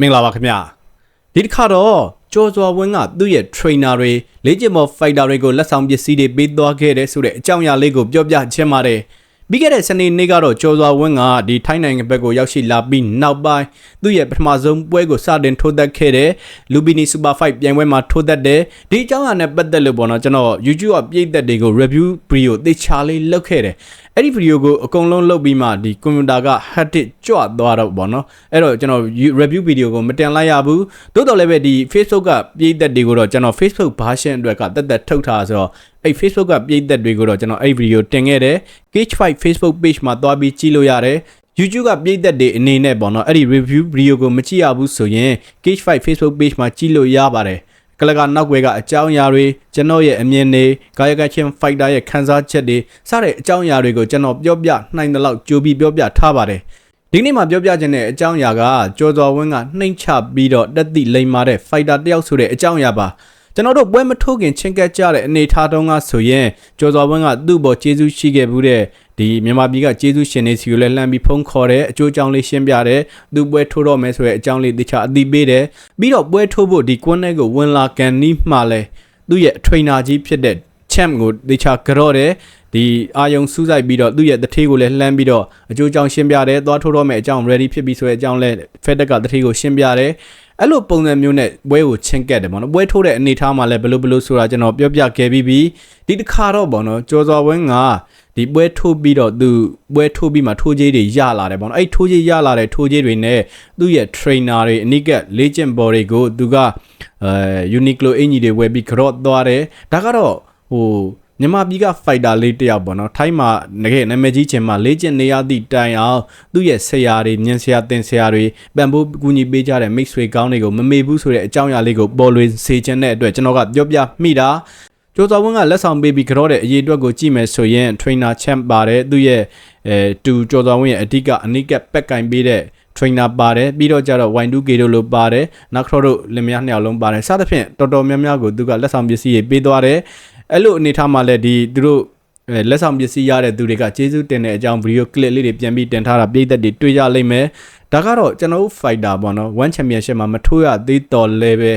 မင်္ဂလာပါခင်ဗျာဒီတစ်ခါတော့ကျော်စွာဝင်းကသူ့ရဲ့ trainer တွေလေ့ကျင့်မော် fighter တွေကိုလက်ဆောင်ပစ္စည်းတွေပေးသွားခဲ့တဲ့ဆိုတဲ့အကြောင်းအရာလေးကိုပြောပြချင်ပါတယ်ပြီးခဲ့တဲ့စနေနေ့ကတော့ကျော်စွာဝင်းကဒီထိုင်းနိုင်ငံဘက်ကိုရောက်ရှိလာပြီးနောက်ပိုင်းသူ့ရဲ့ပထမဆုံးပွဲကိုစတင်ထိုးသက်ခဲ့တဲ့ Lubini Super Fight ပြိုင်ပွဲမှာထိုးသက်တယ်ဒီအကြောင်းအရာနဲ့ပတ်သက်လို့ပေါ့နော်ကျွန်တော် YouTube အပြည့်သက်တွေကို review video သေချာလေးလုပ်ခဲ့တယ် အဲ့ဒီဗီဒီယိုကိုအကုန်လုံးလုပ်ပြီးမှဒီကွန်ပျူတာက hard disk ကြွသွားတော့ဗောနော်အဲ့တော့ကျွန်တော် review ဗီဒီယိုကိုမတင်လိုက်ရဘူးသို့တော်လည်းပဲဒီ Facebook ကပြည်သက်တွေကိုတော့ကျွန်တော် Facebook version အတွက်ကတက်တက်ထုတ်ထားဆိုတော့အဲ့ Facebook ကပြည်သက်တွေကိုတော့ကျွန်တော်အဲ့ဗီဒီယိုတင်ခဲ့တယ် Cage Fight Facebook page မှာသွားပြီးကြည့်လို့ရတယ် YouTube ကပြည်သက်တွေအနေနဲ့ပေါ့နော်အဲ့ဒီ review video ကိုမကြည့်ရဘူးဆိုရင် Cage Fight Facebook page မှာကြည့်လို့ရပါတယ် ကလကနောက်ွယ်ကအကြောင်းအရာတွေကျွန်တော်ရဲ့အမြင်တွေကာယကချင်းဖိုက်တာရဲ့ခန်းစားချက်တွေစတဲ့အကြောင်းအရာတွေကိုကျွန်တော်ပြောပြနိုင်တဲ့လောက်ကြိုပြီးပြောပြထားပါတယ်ဒီနေ့မှာပြောပြခြင်းတဲ့အကြောင်းအရာကကျော်စော်ဝင်းကနှိမ့်ချပြီးတော့တက်သည့်လိမ်မာတဲ့ဖိုက်တာတယောက်ဆိုတဲ့အကြောင်းအရာပါ ကျွန်တော်တို့ပွဲမထိုးခင်ချင်းကပ်ကြတဲ့အနေထားတုန်းကဆိုရင်ကျော်စော်ဝင်းကသူ့ဘောကျေးဇူးရှိခဲ့ဘူးတဲ့ဒီမြန်မာပြည်ကကျေးဇူးရှင်တွေစီကိုလည်းလှမ်းပြီးဖုန်းခေါ်တယ်အကျိုးအကြောင်းလေးရှင်းပြတယ်သူပွဲထိုးတော့မယ်ဆိုတဲ့အကြောင်းလေးတခြားအသိပေးတယ်ပြီးတော့ပွဲထိုးဖို့ဒီကွန်းထဲကိုဝင်လာကန်နီးမှလဲသူ့ရဲ့အထရိနာကြီးဖြစ်တဲ့ champ ကိုတခြားကြော့တယ် ဒီအာယုံစူးစိုက်ပြီးတော့သူ့ရဲ့တထေးကိုလည်းလှမ်းပြီးတော့အကျိုးအကြောင်းရှင်းပြတယ်သွားထိုးတော့မယ်အကြောင်း ready ဖြစ်ပြီဆိုတဲ့အကြောင်းလဲ FedEx ကတထေးကိုရှင်းပြတယ်အဲ့လိုပုံစံမျိုးနဲ့ပွဲကိုချင်းကက်တယ်ပေါ့နော်ပွဲထိုးတဲ့အနေထားမှာလည်းဘလို့ဘလို့ဆိုတာကျွန်တော်ပြောပြခဲ့ပြီးပြီဒီတစ်ခါတော့ပေါ့နော်ကျော်စော်ဝင်းကဒီပွဲထိုးပြီးတော့သူပွဲထိုးပြီးမှထိုးကြီးတွေရလာတယ်ပေါ့နော်အဲ့ထိုးကြီးရလာတဲ့ထိုးကြီးတွေနဲ့သူ့ရဲ့ trainer တွေအနိကလေ့ကျင့်ဘော်တွေကိုသူကအဲ Uniqlo အင်ကြီးတွေဝယ်ပြီးကြော့သွားတယ်ဒါကတော့ဟို မြန်မာပြည်က fighter လေးတယောက်ပေါ့နော်ထိုင်းမှာငကဲနာမည်ကြီးချင်မှာလေ့ကျင့်နေရသည့်တိုင်အောင်သူ့ရဲ့ဆရာတွေညင်ဆရာတင်ဆရာတွေပံပိုးကူညီပေးကြတဲ့မိတ်ဆွေကောင်းတွေကိုမမေ့ဘူးဆိုတဲ့အကြောင်းအရာလေးကိုပေါ်လွင်စေချင်တဲ့အတွက်ကျွန်တော်ကပြောပြမိတာကျော်စော်ဝင်းကလက်ဆောင်ပေးပြီးကြောတဲ့အရေးအတွက်ကိုကြည့်မယ်ဆိုရင် trainer champ ပါတယ်သူ့ရဲ့အဲတူကျော်စော်ဝင်းရဲ့အဓိကအနိကပက်ကင်ပေးတဲ့ trainer ပါတယ်ပြီးတော့ကျတော့ Y2K တို့လိုပါတယ်နောက်ခရော့တို့လင်မယားနှစ်ယောက်လုံးပါတယ်စသဖြင့်တော်တော်များများကိုသူကလက်ဆောင်ပစ္စည်းတွေပေးသွားတယ် အဲ့လိုအနေထားမှာလည်းဒီသူတို့လက်ဆောင်ပစ္စည်းရတဲ့သူတွေကကျေးဇူးတင်တဲ့အကြောင်းဗီဒီယိုကလစ်လေးတွေပြန်ပြီးတင်ထားတာပြည်သက်တွေတွေ့ရလိမ့်မယ်ဒါကတော့ကျွန်တော်တို့ fighter ပေါ့နော် one championship မှာမထိုးရသေးတော်လဲပဲ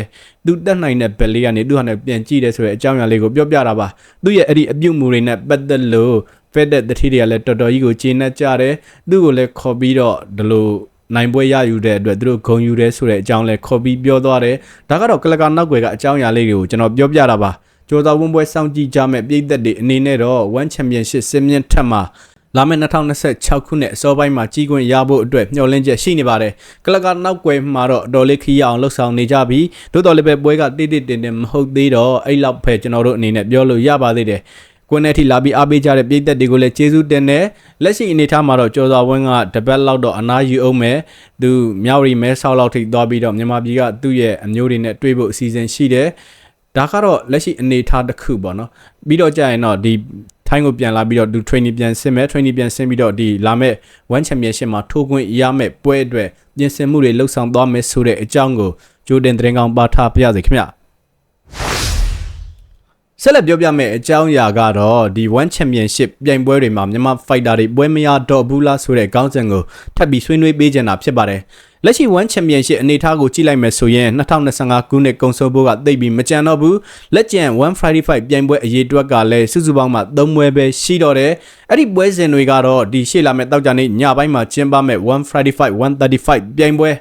သူတက်နိုင်တဲ့ဘက်လေးကနေသူဟာနဲ့ပြန်ကြည့်တယ်ဆိုတဲ့အကြောင်းအရာလေးကိုပြောပြတာပါသူရဲ့အဲ့ဒီအပြုတ်မှုတွေနဲ့ပတ်သက်လို့ဖက်တဲ့တတိတွေကလည်းတော်တော်ကြီးကိုကျေနပ်ကြတယ်သူ့ကိုလည်းခေါ်ပြီးတော့ဒီလိုနိုင်ပွဲရယူတဲ့အတွက်သူတို့ဂုံယူတယ်ဆိုတဲ့အကြောင်းလဲခေါ်ပြီးပြောသွားတယ်ဒါကတော့ကလကနောက်ွယ်ကအကြောင်းအရာလေးတွေကိုကျွန်တော်ပြောပြတာပါ ကျော်သာဝန်းပွဲစောင့်ကြည့်ကြမဲ့ပြည်သက်တွေအနေနဲ့တော့ One Championship စင်မြင့်ထက်မှာလာမယ့်2026ခုနှစ်အစောပိုင်းမှာကြီးကွင်းရဖို့အတွက်မျှော်လင့်ချက်ရှိနေပါတယ်။ကလကနောက်ကွယ်မှာတော့အတော်လေးခီးအောင်လှုပ်ဆောင်နေကြပြီးသို့တော်လည်းပဲပွဲကတိတိတင်တင်မဟုတ်သေးတော့အဲ့လောက်ပဲကျွန်တော်တို့အနေနဲ့ပြောလို့ရပါသေးတယ်။ကွန်းနဲ့ထိလာပြီးအားပေးကြတဲ့ပြည်သက်တွေကိုလည်းကျေးဇူးတင်တယ်လက်ရှိအနေထားမှာတော့ကျော်စွာဝင်းကတပတ်လောက်တော့အနားယူအောင်မယ်သူမြောက်ရီမဲဆောက်လောက်ထိသွားပြီးတော့မြန်မာပြည်ကသူ့ရဲ့အမျိုးတွေနဲ့တွေ့ဖို့အစီအစဉ်ရှိတယ် ဒါကတော့လက်ရှိအနေအထားတစ်ခုပေါ့နော်ပြီးတော့ကြာရင်တော့ဒီထိုင်းကိုပြန်လာပြီးတော့သူ training ပြန်ဆင်းမယ် training ပြန်ဆင်းပြီးတော့ဒီလာမဲ့ one championship မှာထိုးခွင့်ရမဲ့ပွဲအတွက်ပြင်ဆင်မှုတွေလှုပ်ဆောင်သွားမယ်ဆိုတဲ့အကြောင်းကိုဂျိုဒင်သတင်းကောင်းပါထားပြရစေခင်ဗျဆက်လက်ပြောပြမယ့်အကြောင်းအရာကတော့ဒီ One Championship ပြိုင်ပွဲတွေမှာမြန်မာ fighter တွေပွဲမရတော့ဘူးလားဆိုတဲ့ခေါင်းစဉ်ကိုထပ်ပြီးဆွေးနွေးပေးကြတာဖြစ်ပါတယ်။ လက်ရှိ One Championship အနေအထားကိုကြည့်လိုက်မယ်ဆိုရင်2025ခုနှစ်ကုံဆုံးဖို့ကသိပ်ပြီးမကြံတော့ဘူး။လက်ကျန် One Friday Fight ပြိုင်ပွဲအရေးအတွက်ကလည်းစုစုပေါင်းမှ3ပွဲပဲရှိတော့တယ်။အဲ့ဒီပွဲစဉ်တွေကတော့ဒီရှေ့လာမယ့်တောက်ကြနေ့ညပိုင်းမှာကျင်းပမယ့် One Friday Fight 135ပြိုင်ပွဲ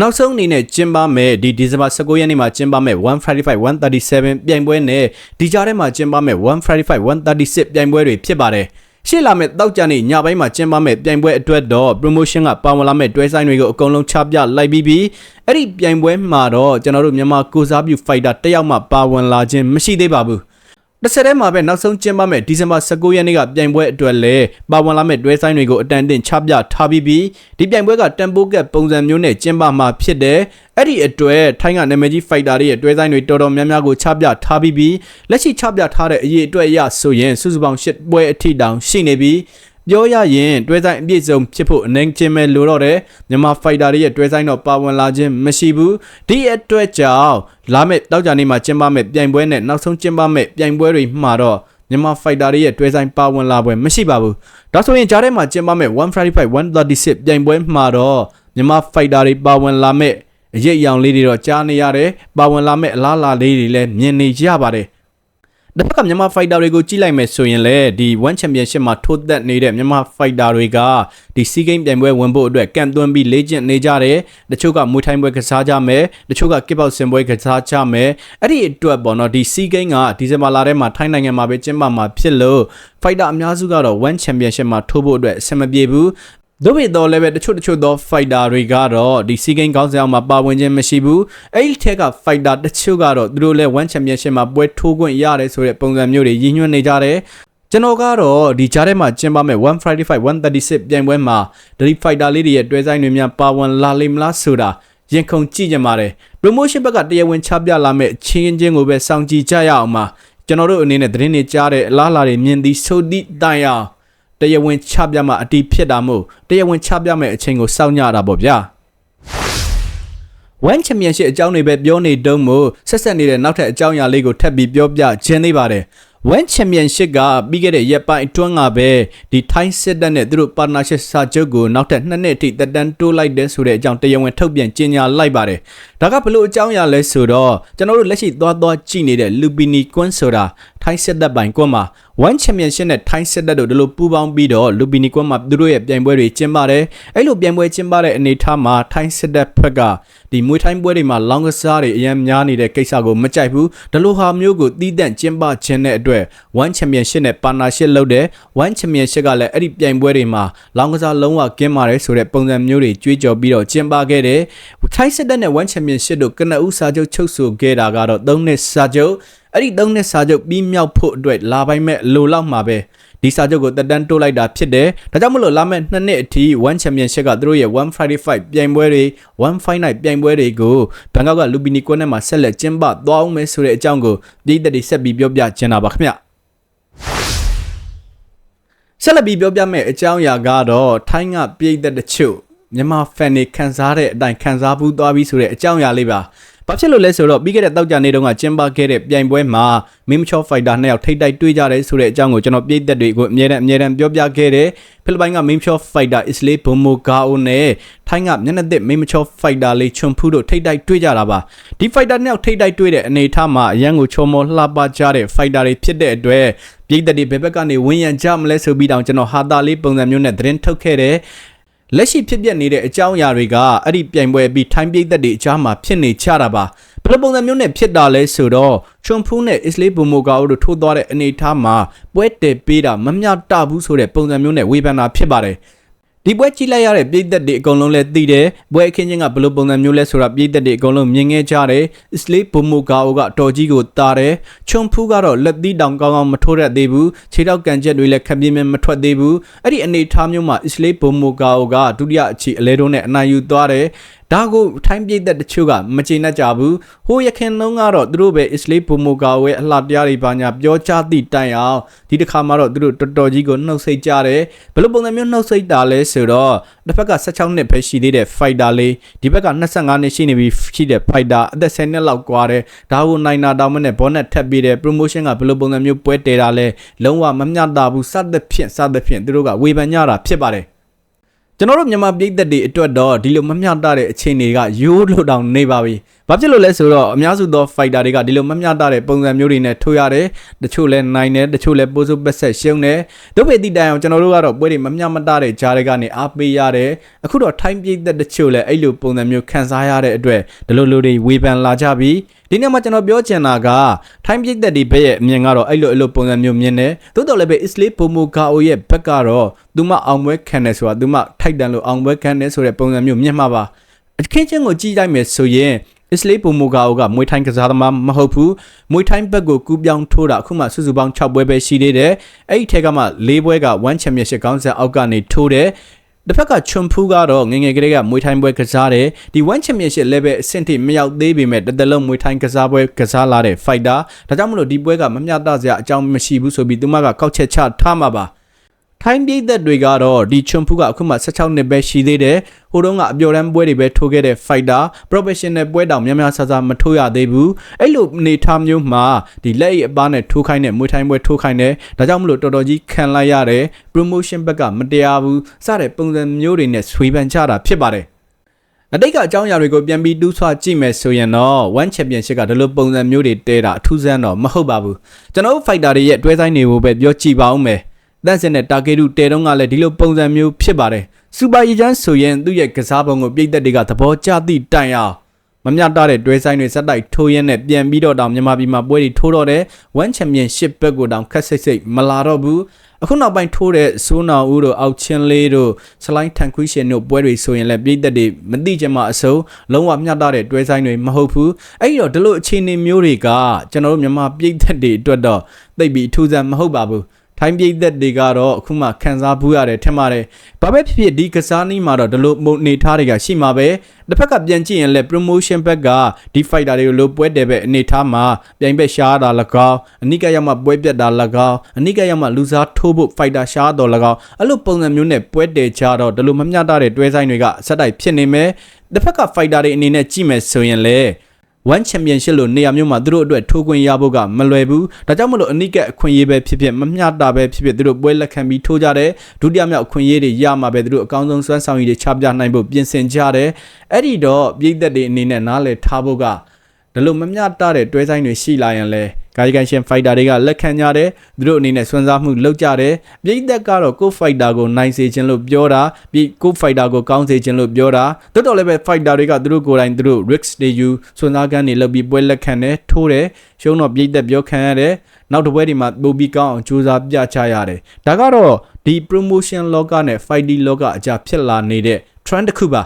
နောက်ဆုံးအနေနဲ့ကျင်းပမယ်ဒီဒီဇင်ဘာ19ရက်နေ့မှာကျင်းပမယ်135 137ပြိုင်ပွဲနဲ့ဒီကြားထဲမှာကျင်းပမယ်135 136ပြိုင်ပွဲတွေဖြစ်ပါတယ် ရှေ့လာမယ့်တောက်ကြနေ့ညပိုင်းမှာကျင်းပမယ့်ပြိုင်ပွဲအတွက်တော့ promotion ကပါဝင်လာမယ့်တွဲဆိုင်တွေကိုအကုန်လုံးချပြလိုက်ပြီးပြီအဲ့ဒီပြိုင်ပွဲမှာတော့ကျွန်တော်တို့မြန်မာကိုစားပြု fighter တယောက်မှပါဝင်လာခြင်းမရှိသေးပါဘူး တစ်ဆက်တည်းမှာပဲနောက်ဆုံးကျင်းပမယ့်ဒီဇင်ဘာ19ရက်နေ့ကပြိုင်ပွဲအတွက်လည်းပါဝင်လာမယ့်တွဲဆိုင်တွေကိုအတန်တင်ချပြထားပြီးပြီးဒီပြိုင်ပွဲကတန်ပိုးကက်ပုံစံမျိုးနဲ့ကျင်းပမှာဖြစ်တယ်အဲ့ဒီအတွက်ထိုင်းကနာမည်ကြီးဖိုက်တာတွေရဲ့တွဲဆိုင်တွေတော်တော်များများကိုချပြထားပြီးပြီးလက်ရှိချပြထားတဲ့အရေးအတွက်အရဆိုရင်စုစုပေါင်း၈ပွဲအထိတောင်ရှိနေပြီး ပြောရရင်တွဲဆိုင်အပြည့်စုံဖြစ်ဖို့အနေချင်းပဲလိုတော့တယ်မြန်မာဖိုက်တာတွေရဲ့တွဲဆိုင်တော့ပါဝင်လာခြင်းမရှိဘူးဒီအတွက်ကြောင့်လာမယ့်တောက်ကြနေမှာကျင်းပမယ့်ပြိုင်ပွဲနဲ့နောက်ဆုံးကျင်းပမယ့်ပြိုင်ပွဲတွေမှာတော့မြန်မာဖိုက်တာတွေရဲ့တွဲဆိုင်ပါဝင်လာပွဲမရှိပါဘူးဒါဆိုရင်ကြားထဲမှာကျင်းပမယ့်135 136ပြိုင်ပွဲမှာတော့မြန်မာဖိုက်တာတွေပါဝင်လာမယ့်အရေးအယောင်လေးတွေတော့ကြားနေရတယ်ပါဝင်လာမဲ့အလားအလာလေးတွေလည်းမြင်နေကြပါတယ် တစ်ဖက်ကမြန်မာဖိုက်တာတွေကိုကြည့်လိုက်မယ်ဆိုရင်လည်းဒီ One Championship မှာထိုးသက်နေတဲ့မြန်မာဖိုက်တာတွေကဒီ SEA Games ပြိုင်ပွဲဝင်ဖို့အတွက်ကန့်သွန်းပြီးလေ့ကျင့်နေကြတယ်တချို့ကမွေးထိုင်းပွဲကစားကြမယ်တချို့ကကစ်ပေါက်စင်ပွဲကစားကြမယ်အဲ့ဒီအတွက်ပေါ့နော်ဒီ SEA Games ကဒီဇင်ဘာလထဲမှာထိုင်းနိုင်ငံမှာပဲကျင်းပမှာဖြစ်လို့ဖိုက်တာအများစုကတော့ One Championship မှာထိုးဖို့အတွက်အဆင်မပြေဘူး ဒို့ပေတော့လည်းပဲတချို့တချို့သော fighter တွေကတော့ဒီ SEA Games ကောင်းဆောင်မှာပါဝင်ခြင်းမရှိဘူးအဲ့ဒီထက်က fighter တချို့ကတော့သူတို့လည်း One Championship မှာပွဲထိုးခွင့်ရတယ်ဆိုတဲ့ပုံစံမျိုးတွေရည်ညွှန်းနေကြတယ်ကျွန်တော်ကတော့ဒီကြားထဲမှာကျင်းပမဲ့1 Friday Fight 136ပြိုင်ပွဲမှာဒီ fighter လေးတွေရဲ့တွဲဆိုင်တွေများပါဝင်လာလိမ့်မလားဆိုတာရင်ခုန်ကြည့်ကြပါတယ် promotion ဘက်ကတရားဝင်ချပြလာမဲ့ချင်းချင်းကိုပဲစောင့်ကြည့်ကြရအောင်ပါကျွန်တော်တို့အနေနဲ့သတင်းတွေကြားတဲ့အလားအလာတွေမြင်သည်ဆိုသည့်တိုင်အောင် တရားဝင်ချပြမှအတီးဖြစ်တာမို့တရားဝင်ချပြမဲ့အချိန်ကိုစောင့်ကြတာပေါ့ဗျာ One Championship အကြောင်းတွေပဲပြောနေတုံးမို့ဆက်ဆက်နေတဲ့နောက်ထပ်အကြောင်းအရာလေးကိုထပ်ပြီးပြောပြခြင်းသေးပါတယ် One Championship ကပြီးခဲ့တဲ့ရက်ပိုင်းအတွင်းကပဲဒီ Thai စစ်တပ်နဲ့သူတို့ partnership စာချုပ်ကိုနောက်ထပ်2နှစ်အထိတက်တန်းတိုးလိုက်တဲ့ဆိုတဲ့အကြောင်းတရားဝင်ထုတ်ပြန်ကြေညာလိုက်ပါတယ်။ဒါကဘလို့အကြောင်းအရာလဲဆိုတော့ကျွန်တော်တို့လက်ရှိသွားသွားကြည့်နေတဲ့ Lupini Kun ဆိုတာ Thai စစ်တပ်ပိုင်ကွန်းမှာ One Championship နဲ့ Thai စစ်တပ်တို့ဒီလိုပူးပေါင်းပြီးတော့ Lupini Kun မှာသူတို့ရဲ့ပြိုင်ပွဲတွေကျင်းပတယ်။အဲ့လိုပြိုင်ပွဲကျင်းပတဲ့အနေအထားမှာ Thai စစ်တပ်ဘက်ကဒီမွေးထိုင်းပွဲတွေမှာလောင်းကစားတွေအများများနေတဲ့ကိစ္စကိုမကြိုက်ဘူး။ဒီလိုဟာမျိုးကိုတီးတန့်ကျင်းပခြင်းတဲ့အတွက် One Championship နဲ့ partnership လုပ်တယ် One Championship ကလည်းအဲ့ဒီပြိုင်ပွဲတွေမှာလောင်းကစားလုံးဝကင်းပါတယ်ဆိုတဲ့ပုံစံမျိုးတွေကြွေးကြော်ပြီးတော့ကျင်းပခဲ့တယ်။ Thai စစ်တပ်နဲ့ One Championship တို့ကနအူးစာချုပ်ချုပ်ဆိုခဲ့တာကတော့၃နှစ်စာချုပ် အဲ့ဒီ၃နှစ်စာချုပ်ပြီးမြောက်ဖို့အတွက်လာပိုင်းမဲ့လိုလောက်မှာပဲဒီစာချုပ်ကိုတက်တန်းတိုးလိုက်တာဖြစ်တယ်။ဒါကြောင့်မလို့လာမယ့်နှစ်နှစ်အထိ One Championship ကသူတို့ရဲ့ One Friday Fight ပြိုင်ပွဲတွေ One Fight Night ပြိုင်ပွဲတွေကိုဘန်ကောက်က Lupini ကွန်းထဲမှာဆက်လက်ကျင်းပသွားအောင်မယ်ဆိုတဲ့အကြောင်းကိုပြည်သက်တွေဆက်ပြီးပြောပြချင်တာပါခင်ဗျ။ဆက်လက်ပြီးပြောပြမယ့်အကြောင်းအရာကတော့ထိုင်းကပြည်သက်တချို့မြန်မာ fan တွေခံစားတဲ့အတိုင်းခံစားဘူးသွားပြီးဆိုတဲ့အကြောင်းအရာလေးပါ။ ဘာဖြစ်လို့လဲဆိုတော့ပြီးခဲ့တဲ့တောက်ကြနေတုန်းကကျင်းပခဲ့တဲ့ပြိုင်ပွဲမှာ Mimchor Fighter နှစ်ယောက်ထိတ်တိုက်တွေ့ကြတယ်ဆိုတဲ့အကြောင်းကိုကျွန်တော်ပြည်သက်တွေကိုအမြဲတမ်းအမြဲတမ်းပြောပြခဲ့တယ်ဖိလစ်ပိုင်က Mimchor Fighter Islay Bomogao နဲ့ထိုင်းကမျက်နှာသစ် Mimchor Fighter လေးချွန်ဖူးတို့ထိတ်တိုက်တွေ့ကြတာပါဒီ Fighter နှစ်ယောက်ထိတ်တိုက်တွေ့တဲ့အနေအထားမှာအရန်ကိုချော်မောလှပကြတဲ့ Fighter တွေဖြစ်တဲ့အတွက်ပြည်သက်တွေဘယ်ဘက်ကနေဝင်းရံကြမလဲဆိုပြီးတောင်ကျွန်တော်ဟာတာလေးပုံစံမျိုးနဲ့သတင်းထုတ်ခဲ့တယ် လက်ရှိဖြစ်ပျက်နေတဲ့အကြောင်းအရာတွေကအဲ့ဒီပြိုင်ပွဲပြီးထိုင်းပြည်သက်တွေအကြားမှာဖြစ်နေကြတာပါဘယ်လိုပုံစံမျိုးနဲ့ဖြစ်တာလဲဆိုတော့ချွန်ဖူးနဲ့အစ္စလေးဘူမိုကာအိုတို့ထိုးသွားတဲ့အနေအထားမှာပွဲတည်ပေးတာမမျှတဘူးဆိုတဲ့ပုံစံမျိုးနဲ့ဝေဖန်တာဖြစ်ပါတယ် ဒီပွဲကြည့်လိုက်ရတဲ့ပြည်သက်တွေအကုန်လုံးလည်းသိတယ်ပွဲအခင်းချင်းကဘယ်လိုပုံစံမျိုးလဲဆိုတာပြည်သက်တွေအကုန်လုံးမြင်ခဲ့ကြတယ်အစ္စလေးဘုံမူကာအိုကတော်ကြီးကိုတာတယ်ချွန်ဖူးကတော့လက်သီးတောင်ကောင်းကောင်းမထိုးရသေးဘူးခြေထောက်ကန်ချက်တွေလည်းခပြင်းပြင်းမထွက်သေးဘူးအဲ့ဒီအနေအထားမျိုးမှာအစ္စလေးဘုံမူကာအိုကဒုတိယအချီအလဲတုံးနဲ့အနိုင်ယူသွားတယ် ဒါကိုထိုင်းပြည်သက်တချို့ကမကျေနပ်ကြဘူးဟိုရခင်လုံးကတော့သူတို့ပဲအစ္စလေးဘူမိုကာဝဲအလှတရားတွေပါညာပြောချသည့်တိုင်အောင်ဒီတစ်ခါမှတော့သူတို့တော်တော်ကြီးကိုနှုတ်ဆိတ်ကြတယ်ဘယ်လိုပုံစံမျိုးနှုတ်ဆိတ်တာလဲဆိုတော့တစ်ဖက်က16နှစ်ပဲရှိသေးတဲ့ fighter လေးဒီဘက်က25နှစ်ရှိနေပြီရှိတဲ့ fighter အသက်10နှစ်လောက်ကွာတယ်ဒါကိုနိုင်နာတောင်းမနဲ့ဘောနက်ထပ်ပြီးတဲ့ promotion ကဘယ်လိုပုံစံမျိုးပွဲတဲတာလဲလုံးဝမမျှတဘူးစသဖြင့်စသဖြင့်သူတို့ကဝေဖန်ကြတာဖြစ်ပါတယ် ကျွန်တော်တို့မြန်မာပြည်သက်တွေအတွက်တော့ဒီလိုမမျှတတဲ့အခြေအနေကရိုးလို့တောင်နေပါပြီ။ဘာဖြစ်လို့လဲဆိုတော့အများစုသော fighter တွေကဒီလိုမမျှတတဲ့ပုံစံမျိုးတွေနဲ့ထိုးရတယ်။တချို့လဲနိုင်တယ်တချို့လဲပိုးစုပက်ဆက်ရှုံးတယ်။ဒုပေတိတိုင်အောင်ကျွန်တော်တို့ကတော့ပွဲတွေမမျှမတတဲ့ကြားတွေကနေအားပေးရတယ်။အခုတော့ထိုင်းပြည်သက်တချို့လဲအဲ့လိုပုံစံမျိုးခံစားရတဲ့အတွက်ဒီလိုလိုတွေဝေဖန်လာကြပြီ။ ဒီနေ့မှာကျွန်တော်ပြောချင်တာကထိုင်းပြည်သက်ဒီဘက်ရဲ့အမြင်ကတော့အဲ့လိုအဲ့လိုပုံစံမျိုးမြင်တယ်သို့တော်လည်းပဲအစ္စလေးပိုမိုကာအိုရဲ့ဘက်ကတော့သူမအောင်ပွဲခံတယ်ဆိုတာသူမထိုက်တန်လို့အောင်ပွဲခံတယ်ဆိုတဲ့ပုံစံမျိုးမြင်မှာပါအခင်းချင်းကိုကြည့်လိုက်မယ်ဆိုရင်အစ္စလေးပိုမိုကာအိုကမွေထိုင်းကစားသမားမဟုတ်ဘူးမွေထိုင်းဘက်ကိုကူးပြောင်းထိုးတာအခုမှစုစုပေါင်း6ပွဲပဲရှိသေးတယ်အဲ့ဒီထက်ကမှ၄ပွဲက1 championship ကောင်းဆက်အောက်ကနေထိုးတယ် တစ်ဖက်ကချွန်ဖူးကတော့ငငယ်ကလေးကမွေးထိုင်းပွဲကစားတယ်ဒီ one championship level အဆင့်ထိမရောက်သေးပေမဲ့တသက်လုံးမွေးထိုင်းကစားပွဲကစားလာတဲ့ fighter ဒါကြောင့်မလို့ဒီပွဲကမမျှတစရာအကြောင်းမရှိဘူးဆိုပြီးသူမကကောက်ချက်ချထားမှာပါ ထိုင်းပြည်သက်တွေကတော့ဒီချွန်ဖူးကအခုမှ16နှစ်ပဲရှိသေးတယ်ဟိုတုန်းကအပျော်တမ်းပွဲတွေပဲထိုးခဲ့တဲ့ fighter professional ပွဲတောင်များများဆဆမထိုးရသေးဘူးအဲ့လိုအနေထားမျိုးမှာဒီလက်ရည်အပားနဲ့ထိုးခိုင်းတဲ့မွေးထိုင်းပွဲထိုးခိုင်းတယ်ဒါကြောင့်မလို့တော်တော်ကြီးခံလိုက်ရတယ် promotion ဘက်ကမတရားဘူးစတဲ့ပုံစံမျိုးတွေနဲ့ဆွေးပန်ချတာဖြစ်ပါတယ်အတိတ်ကအကြောင်းအရာတွေကိုပြန်ပြီးတူးဆွကြည့်မယ်ဆိုရင်တော့ One Championship ကဒီလိုပုံစံမျိုးတွေတဲတာအထူးဆန်းတော့မဟုတ်ပါဘူးကျွန်တော်တို့ fighter တွေရဲ့တွဲဆိုင်တွေကိုပဲပြောကြည့်ပါဦးမယ် တန့်စင်တဲ့တာကေတုတဲတုံးကလည်းဒီလိုပုံစံမျိုးဖြစ်ပါတယ်စူပါရီချန်ဆိုရင်သူ့ရဲ့ကစားပုံကိုပြည်သက်တွေကသဘောကျသည့်တိုင်အောင်မမျှတတဲ့တွဲဆိုင်တွေစက်တိုက်ထိုးရင်းနဲ့ပြန်ပြီးတော့တောင်မြန်မာပြည်မှာပွဲတွေထိုးတော့တယ် One Championship ဘက်ကိုတောင်ခက်စိတ်စိတ်မလာတော့ဘူးအခုနောက်ပိုင်းထိုးတဲ့စိုးနာဦးတို့အောက်ချင်းလေးတို့စလိုင်းထန်ခွီရှင်တို့ပွဲတွေဆိုရင်လည်းပြည်သက်တွေမသိချင်မှအစုံလုံးဝမျှတတဲ့တွဲဆိုင်တွေမဟုတ်ဘူးအဲ့ဒီတော့ဒီလိုအခြေအနေမျိုးတွေကကျွန်တော်တို့မြန်မာပြည်သက်တွေအတွက်တော့သိပ်ပြီးအထူးဆန်းမဟုတ်ပါဘူး ထိုင်းပြည်သက်တွေကတော့အခုမှခံစားဘူးရတယ်ထင်ပါတယ်။ဘာပဲဖြစ်ဖြစ်ဒီကစားနည်းမှာတော့ဒီလိုပုံနေထားတွေကရှိမှာပဲ။တစ်ဖက်ကပြန်ကြည့်ရင်လည်း promotion ဘက်ကဒီ fighter တွေကိုလိုပွဲတယ်ပဲအနေထားမှာပြိုင်ဘက်ရှားတာ၎င်းအနိကရောက်မှပွဲပြတ်တာ၎င်းအနိကရောက်မှလူစားထိုးဖို့ fighter ရှားတော်၎င်းအဲ့လိုပုံစံမျိုးနဲ့ပွဲတယ်ကြတော့ဒီလိုမမျှတတဲ့တွဲဆိုင်တွေကစက်တိုက်ဖြစ်နေမယ်။တစ်ဖက်က fighter တွေအနေနဲ့ကြည့်မယ်ဆိုရင်လည်း one championship လို့နေရာမျိုးမှာသူတို့အတွက်ထိုးခွင့်ရဖို့ကမလွယ်ဘူးဒါကြောင့်မလို့အနိကအခွင့်အရေးပဲဖြစ်ဖြစ်မမျှတာပဲဖြစ်ဖြစ်သူတို့ပွဲလက်ခံပြီးထိုးကြတယ်ဒုတိယမြောက်အခွင့်အရေးတွေရမှာပဲသူတို့အကောင်းဆုံးစွမ်းဆောင်ရည်တွေချပြနိုင်ဖို့ပြင်ဆင်ကြတယ်အဲ့ဒီတော့ပြည်သက်တွေအနေနဲ့နားလည်ထားဖို့ကဒါလို့မမျှတတဲ့တွဲဆိုင်တွေရှိလာရင်လဲ ကာယကံရှင်ဖိုက်တာတွေကလက်ခံကြတယ်သူတို့အနေနဲ့စွမ်းစားမှုလုပ်ကြတယ်ပြည်သက်ကတော့ကိုဖိုက်တာကိုနိုင်စေခြင်းလို့ပြောတာပြည်ကိုဖိုက်တာကိုကောင်းစေခြင်းလို့ပြောတာတော်တော်လည်းပဲဖိုက်တာတွေကသူတို့ကိုယ်တိုင်သူတို့ risk တွေယူစွမ်းစားကန်းတွေလုပ်ပြီးပွဲလက်ခံတယ်ထိုးတယ်ရှုံးတော့ပြည်သက်ပြောခံရတယ်နောက်တစ်ပွဲဒီမှာပိုပြီးကောင်းအောင်ကြိုးစားပြချရတယ်ဒါကတော့ဒီ promotion လောကနဲ့ fighting လောကအကြဖြစ်လာနေတဲ့ trend တစ်ခုပါ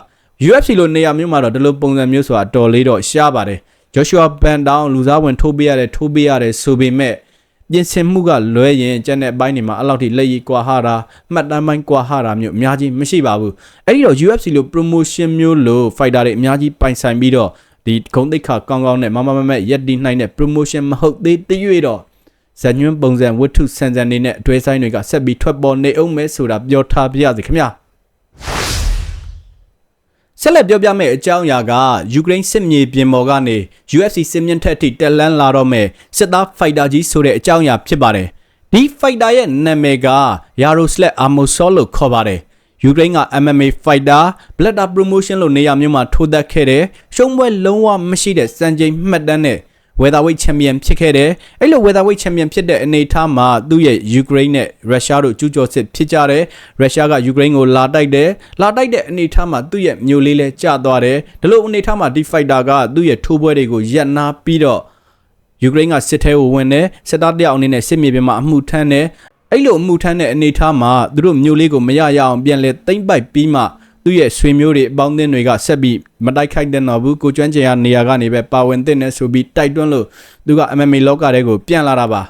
UFC လိုနေရာမျိုးမှာတော့ဒီလိုပုံစံမျိုးဆိုတာတော်လေးတော့ရှားပါတယ် Joshua Van Down လူစားဝင်ထိုးပေးရတယ်ထိုးပေးရတယ်ဆိုပေမဲ့ပြင်ဆင်မှုကလွဲရင်ကျန်တဲ့အပိုင်းတွေမှာအဲ့လောက်ထိလက်ရည်ကွာဟတာမှတ်တမ်းပိုင်းကွာဟတာမျိုးအများကြီးမရှိပါဘူးအဲ့ဒီတော့ UFC လို promotion မျိုးလို fighter တွေအများကြီးပိုင်ဆိုင်ပြီးတော့ဒီဂုံးတိတ်ခါကောင်းကောင်းနဲ့မမမမရက်တီနိုင်တဲ့ promotion မဟုတ်သေးတရွေ့တော့ဇညွန်းပုံစံဝတ္ထုဆန်ဆန်နေနဲ့အတွဲဆိုင်တွေကဆက်ပြီးထွက်ပေါ်နေအောင်မဲဆိုတာပြောထားပြရစီခင်ဗျာ ဆက်လက်ပြောပြမယ့်အကြောင်းအရာကယူကရိန်းစစ်မြေပြင်ပေါ်ကနေ UFC စစ်မြင့်ထက်အထိတက်လန်းလာတော့မဲ့စစ်သားဖိုက်တာကြီးဆိုတဲ့အကြောင်းအရာဖြစ်ပါတယ်။ဒီဖိုက်တာရဲ့နာမည်က Yaroslav Amosov လို့ခေါ်ပါတယ်။ယူကရိန်းက MMA fighter Blatter Promotion လို့နေရာမျိုးမှာထိုးသက်ခဲ့တဲ့ရှုံးပွဲလုံးဝမရှိတဲ့စံချိန်မှတ်တမ်းနဲ့ weatherweight champion ဖြစ်ခဲ့တယ်။အဲ့လို weatherweight champion ဖြစ်တဲ့အနေအထားမှာသူ့ရဲ့ Ukraine နဲ့ Russia တို့ကျူးကျော်စစ်ဖြစ်ကြတယ်။ Russia က Ukraine ကိုလာတိုက်တယ်။လာတိုက်တဲ့အနေအထားမှာသူ့ရဲ့မျိုးလေးလဲကျသွားတယ်။ဒီလိုအနေအထားမှာဒီ fighter ကသူ့ရဲ့ထိုးပွဲတွေကိုရပ်နာပြီးတော့ယူကရိန်းကစစ်ထဲကိုဝင်တယ်စစ်သားတယောက်အနေနဲ့စစ်မြေပြင်မှာအမှုထမ်းတယ်အဲ့လိုအမှုထမ်းတဲ့အနေအထားမှာသူတို့မျိုးလေးကိုမရရအောင်ပြန်လဲတိမ့်ပိုက်ပြီးမှ သူ့ရဲ့ဆွေမျိုးတွေအပေါင်းအသင်းတွေကဆက်ပြီးမတိုက်ခိုက်တဲ့တော့ဘူးကိုကျွမ်းကျင်ရနေရာကနေပဲပါဝင်တဲ့နဲ့ဆိုပြီးတိုက်တွန်းလို့သူက MMA လောကထဲကိုပြန်လာတာပါ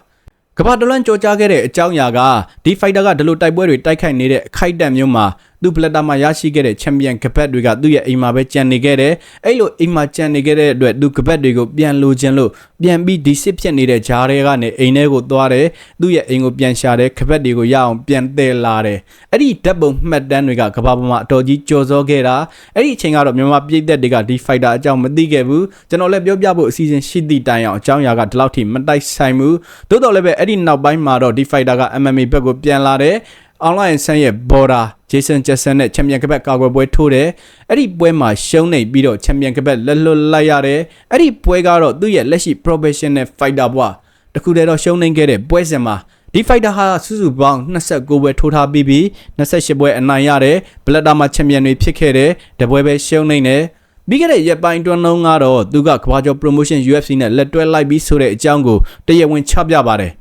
ကမ္ဘာတလွှမ်းကြော်ကြားခဲ့တဲ့အကြောင်းအရာကဒီဖိုက်တာကဒီလိုတိုက်ပွဲတွေတိုက်ခိုက်နေတဲ့အခိုက်အတန့်မျိုးမှာ သူပလက်တာမှာရရှိခဲ့တဲ့ချန်ပီယံကပတ်တွေကသူ့ရဲ့အိမ်မှာပဲကြံနေခဲ့တယ်အဲ့လိုအိမ်မှာကြံနေခဲ့တဲ့အတွက်သူကပတ်တွေကိုပြန်လိုချင်လို့ပြန်ပြီးဒီစစ်ဖြစ်နေတဲ့ဂျားတွေကနေအိမ်ထဲကိုသွားတယ်သူ့ရဲ့အိမ်ကိုပြန်ရှာတယ်ကပတ်တွေကိုရအောင်ပြန်သယ်လာတယ်အဲ့ဒီဓာတ်ပုံမှတ်တမ်းတွေကကမ္ဘာပေါ်မှာအတော်ကြီးကြော်စောခဲ့တာအဲ့ဒီအချိန်ကတော့မြန်မာပြည်သက်တွေကဒီဖိုက်တာအကြောင်းမသိခဲ့ဘူးကျွန်တော်လည်းပြောပြဖို့အစီအစဉ်ရှိသည့်တိုင်အောင်အကြောင်းအရာကဒီလောက်ထိမတိုက်ဆိုင်ဘူးသို့တော်လည်းပဲအဲ့ဒီနောက်ပိုင်းမှာတော့ဒီဖိုက်တာက MMA ဘက်ကိုပြန်လာတယ် online ဆန်းရဲ့ border Jason Jackson နဲ့ချန်ပီယံကပတ်ကာကွယ်ပွဲထိုးတယ်အဲ့ဒီပွဲမှာရှုံးနေပြီးတော့ချန်ပီယံကပတ်လက်လွတ်လိုက်ရတယ်အဲ့ဒီပွဲကတော့သူ့ရဲ့လက်ရှိ professional fighter ဘွားတခုတည်းတော့ရှုံးနေခဲ့တဲ့ပွဲစဉ်မှာဒီ fighter ဟာစုစုပေါင်း29ပွဲထိုးထားပြီးပြီး28ပွဲအနိုင်ရတယ်ဘလက်တာမှာချန်ပီယံတွေဖြစ်ခဲ့တယ်တပွဲပဲရှုံးနေတယ်ပြီးခဲ့တဲ့ရက်ပိုင်းတွန်းလုံးကတော့သူကကဘာကျော် promotion UFC နဲ့လက်တွဲလိုက်ပြီးဆိုတဲ့အကြောင်းကိုတရားဝင်ချပြပါတယ်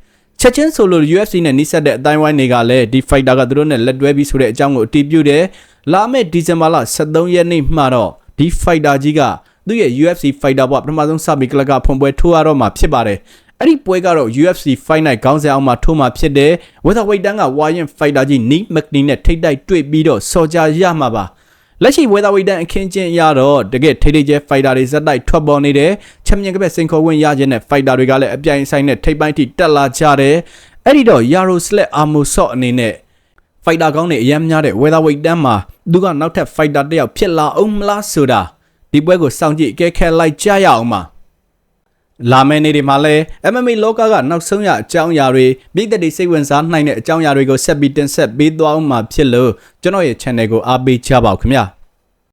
ချက်ချင်းဆိုလို့ UFC နဲ့နှိစက်တဲ့အတိုင်းဝိုင်းတွေကလည်းဒီ fighter ကသူတို့နဲ့လက်တွဲပြီးဆိုတဲ့အကြောင်းကိုအတည်ပြုတယ်။လာမယ့်ဒီဇင်ဘာလ23ရက်နေ့မှတော့ဒီ fighter ကြီးကသူ့ရဲ့ UFC fighter ဘဝပထမဆုံးစပြီးကလကဖွန်ပွဲထိုးရတော့မှာဖြစ်ပါတယ်။အဲ့ဒီပွဲကတော့ UFC Fight Night ခေါင်းဆောင်အောင်မှာထိုးမှာဖြစ်တယ်။ Welterweight တန်းက Warren Fighter ကြီး Nick McNee နဲ့ထိတ်တိုက်တွေ့ပြီးတော့စော်ကြရမှာပါ။ လက်ရှိဝေသာဝိတန်အခင်းကျင်းရတော့တကယ်ထိထိကျဲဖိုက်တာတွေဇက်တိုက်ထွက်ပေါ်နေတယ်ချမ်ပီယံကပဲစင်ခေါ်ဝင်ရခြင်းနဲ့ဖိုက်တာတွေကလည်းအပြိုင်ဆိုင်နဲ့ထိပ်ပိုင်းထိတက်လာကြတယ်အဲ့ဒီတော့ယာရိုစလက်အာမိုဆော့အနေနဲ့ဖိုက်တာကောင်းတွေအများများတဲ့ဝေသာဝိတန်မှာသူကနောက်ထပ်ဖိုက်တာတစ်ယောက်ဖြစ်လာအောင်မလားဆိုတာဒီပွဲကိုစောင့်ကြည့်အကဲခဲလိုက်ကြရအောင်ပါ လာမယ့်နေ့တွေမှာလည်း MMA လောကကနောက်ဆုံးရအကြောင်းအရာတွေပြည်သက်တွေစိတ်ဝင်စားနိုင်တဲ့အကြောင်းအရာတွေကိုဆက်ပြီးတင်ဆက်ပေးသွားအောင်မှာဖြစ်လို့ကျွန်တော်ရဲ့ channel ကိုအားပေးကြပါဦးခင်ဗျာ